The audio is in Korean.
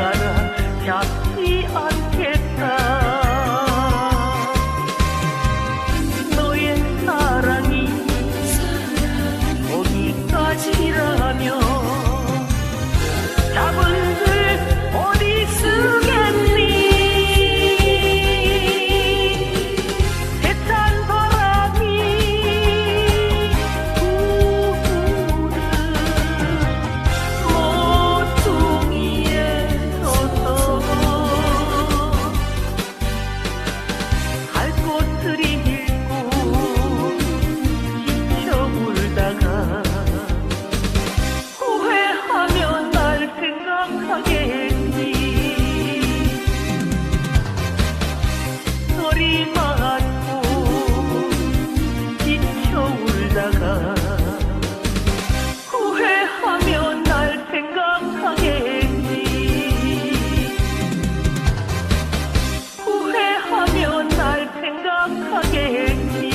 sana, kap 햇살이 맞고 지쳐 울다가 후회하면 날 생각하겠니? 후회하면 날 생각하겠니?